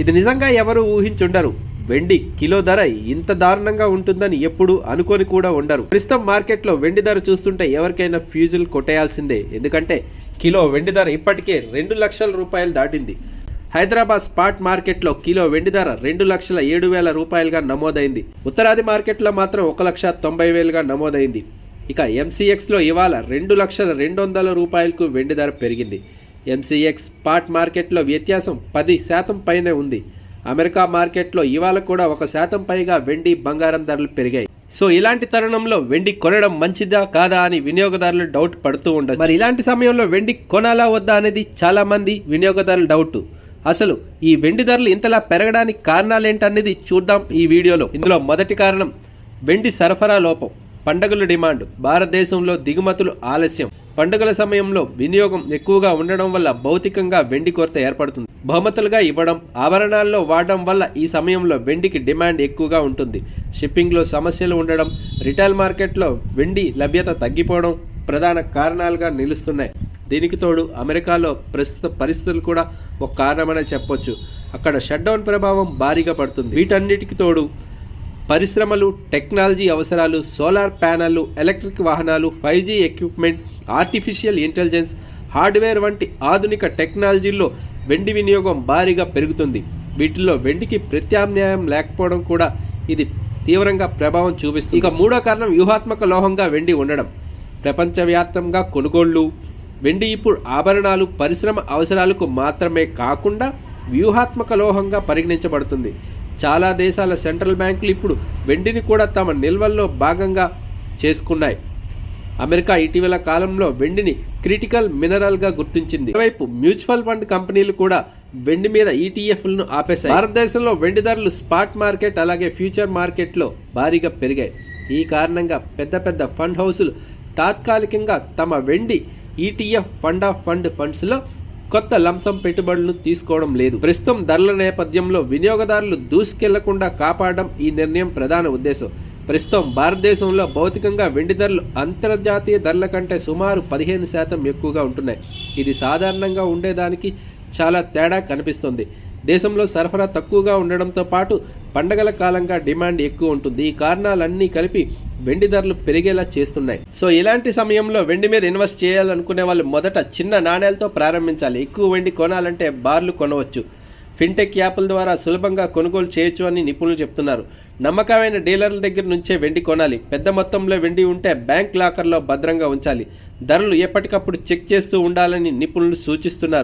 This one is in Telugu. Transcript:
ఇది నిజంగా ఎవరు ఊహించుండరు. వెండి కిలో ధర ఇంత దారుణంగా ఉంటుందని ఎప్పుడు అనుకొని కూడా ఉండరు. ప్రస్తుతం మార్కెట్లో వెండి ధర చూస్తుంటే ఎవరికైనా ఫ్యూజులు కొట్టేయాల్సిందే. ఎందుకంటే కిలో వెండి ధర ఇప్పటికే రెండు లక్షల రూపాయలు దాటింది. హైదరాబాద్ స్పాట్ మార్కెట్లో కిలో వెండి ధర రెండు లక్షల ఏడు వేల రూపాయలుగా నమోదైంది. ఉత్తరాది మార్కెట్లో మాత్రం ఒక లక్ష తొంభై వేలుగా నమోదైంది. ఇక ఎంసీఎక్స్లో ఇవాళ రెండు లక్షల రెండు వందల రూపాయలకు వెండి ధర పెరిగింది. ఎన్సీఎక్స్ స్పాట్ మార్కెట్లో వ్యత్యాసం పది శాతం పైనే ఉంది. అమెరికా మార్కెట్లో ఇవాళ కూడా ఒక శాతం పైగా వెండి బంగారం ధరలు పెరిగాయి. సో ఇలాంటి తరుణంలో వెండి కొనడం మంచిదా కాదా అని వినియోగదారులు డౌట్ పడుతూ ఉండదు మరి ఇలాంటి సమయంలో వెండి కొనాలా వద్దా అనేది చాలా మంది వినియోగదారుల డౌట్. అసలు ఈ వెండి ధరలు ఇంతలా పెరగడానికి కారణాలేంటనేది చూద్దాం ఈ వీడియోలో. ఇందులో మొదటి కారణం వెండి సరఫరా లోపం పండగల డిమాండ్ భారతదేశంలో దిగుమతులు ఆలస్యం. పండుగల సమయంలో వినియోగం ఎక్కువగా ఉండడం వల్ల భౌతికంగా వెండి కొరత ఏర్పడుతుంది. బహుమతులుగా ఇవ్వడం ఆభరణాల్లో వాడడం వల్ల ఈ సమయంలో వెండికి డిమాండ్ ఎక్కువగా ఉంటుంది. షిప్పింగ్లో సమస్యలు ఉండడం రిటైల్ మార్కెట్లో వెండి లభ్యత తగ్గిపోవడం ప్రధాన కారణాలుగా నిలుస్తున్నాయి. దీనికి తోడు అమెరికాలో ప్రస్తుత పరిస్థితులు కూడా ఒక కారణమనే చెప్పొచ్చు. అక్కడ షట్డౌన్ ప్రభావం భారీగా పడుతుంది. వీటన్నిటికి తోడు పరిశ్రమలు టెక్నాలజీ అవసరాలు సోలార్ ప్యానెళ్ళు ఎలక్ట్రిక్ వాహనాలు five G equipment artificial intelligence hardware వంటి ఆధునిక టెక్నాలజీల్లో వెండి వినియోగం భారీగా పెరుగుతుంది. వీటిల్లో వెండికి ప్రత్యామ్నాయం లేకపోవడం కూడా ఇది తీవ్రంగా ప్రభావం చూపిస్తుంది. ఇక మూడో కారణం వ్యూహాత్మక లోహంగా వెండి ఉండడం. ప్రపంచవ్యాప్తంగా కొనుగోళ్ళు వెండి ఇప్పుడు ఆభరణాలు పరిశ్రమ అవసరాలకు మాత్రమే కాకుండా వ్యూహాత్మక లోహంగా పరిగణించబడుతుంది. చాలా దేశాల సెంట్రల్ బ్యాంకులు ఇప్పుడు వెండిని కూడా తమ నిల్వల్లో భాగంగా చేసుకున్నాయి. అమెరికా ఇటీవల కాలంలో వెండిని క్రిటికల్ మినరల్గా గుర్తించింది. వైపు మ్యూచువల్ ఫండ్ కంపెనీలు కూడా వెండి మీద ఈటీఎఫ్లను ఆపేశాయి. భారతదేశంలో వెండి ధరలు స్పాట్ మార్కెట్ అలాగే ఫ్యూచర్ మార్కెట్లో భారీగా పెరిగాయి. ఈ కారణంగా పెద్ద పెద్ద ఫండ్ హౌసులు తాత్కాలికంగా తమ వెండి ఈటీఎఫ్ ఫండ్ ఆఫ్ ఫండ్ ఫండ్స్లో కొత్త లంసం పెట్టుబడులను తీసుకోవడం లేదు. ప్రస్తుతం ధరల నేపథ్యంలో వినియోగదారులు దూసుకెళ్ళకుండా కాపాడడం ఈ నిర్ణయం ప్రధాన ఉద్దేశం. ప్రస్తుతం భారతదేశంలో భౌతికంగా వెండి ధరలు అంతర్జాతీయ ధరల కంటే సుమారు పదిహేను శాతం ఎక్కువగా ఉంటున్నాయి. ఇది సాధారణంగా ఉండేదానికి చాలా తేడా కనిపిస్తుంది. దేశంలో సరఫరా తక్కువగా ఉండడంతో పాటు పండగల కాలంగా డిమాండ్ ఎక్కువ ఉంటుంది. ఈ కారణాలన్నీ కలిపి వెండి ధరలు పెరిగేలా చేస్తున్నాయి. సో ఇలాంటి సమయంలో వెండి మీద ఇన్వెస్ట్ చేయాలనుకునే వాళ్ళు మొదట చిన్న నాణేలతో ప్రారంభించాలి. ఎక్కువ వెండి కొనాలంటే బార్లు కొనవచ్చు. ఫిన్టెక్ యాప్ల ద్వారా సులభంగా కొనుగోలు చేయొచ్చు అని నిపుణులు చెప్తున్నారు. నమ్మకమైన డీలర్ల దగ్గర నుంచే వెండి కొనాలి. పెద్ద మొత్తంలో వెండి ఉంటే బ్యాంక్ లాకర్లో భద్రంగా ఉంచాలి. ధరలు ఎప్పటికప్పుడు చెక్ చేస్తూ ఉండాలని నిపుణులు సూచిస్తున్నారు.